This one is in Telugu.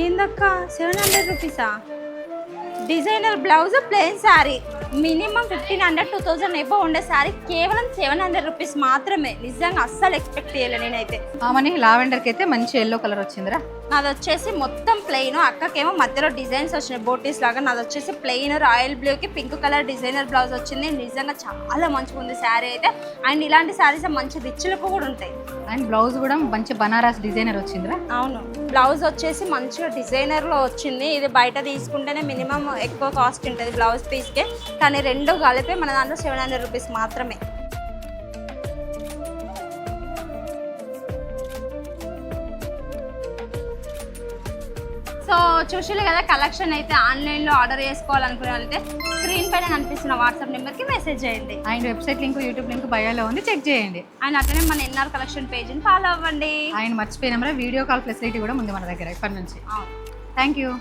ఏందక్క? Seven hundred రూపీసా designer blouse plain saree minimum fifteen hundred two thousand above ఉండే శారీ కేవలం సెవెన్ హండ్రెడ్ రూపీస్ మాత్రమే. నిజంగా అస్సలు ఎక్స్పెక్ట్ చేయలే నేనైతే. ఆమెని లావెండర్కి అయితే మంచి ఎల్లో కలర్ వచ్చిందిరా. నాది వచ్చేసి మొత్తం ప్లెయిన్ అక్కకేమో మధ్యలో డిజైన్స్ వచ్చినాయి బోటీస్ లాగా. నాది వచ్చేసి ప్లెయిన్ రాయల్ బ్లూకి పింక్ కలర్ డిజైనర్ బ్లౌజ్ వచ్చింది. నిజంగా చాలా మంచిగా ఉంది శారీ అయితే. అండ్ ఇలాంటి శారీస్ మంచి రిచ్ లుక్ కూడా ఉంటాయి. అండ్ బ్లౌజ్ కూడా మంచి బనారస్ డిజైనర్ వచ్చిందిరా. అవును. బ్లౌజ్ వచ్చేసి మంచిగా డిజైనర్లో వచ్చింది. ఇది బయట తీసుకుంటేనే మినిమం ఎక్కువ కాస్ట్ ఉంటుంది బ్లౌజ్ పీస్కే. కానీ రెండు కలిపి మన దాంట్లో సెవెన్ హండ్రెడ్ రూపీస్ మాత్రమే. సో చూసిలే కదా కలెక్షన్ అయితే ఆన్లైన్లో ఆర్డర్ చేసుకోవాలనుకునే వాళ్ళైతే స్క్రీన్ పైన కనిపిస్తున్న వాట్సాప్ నెంబర్కి మెసేజ్ చేయండి. And website link YouTube link బయోలో ఉంది చెక్ చేయండి. అండ్ అట్లనే మన ఎన్ఆర్ కలెక్షన్ పేజ్ని ఫాలో అవ్వండి. ఆయన మర్చిపోయినామరా వీడియో కాల్ ఫెసిలిటీ కూడా ఉంది మన దగ్గర ఇప్పటి నుంచి. Thank you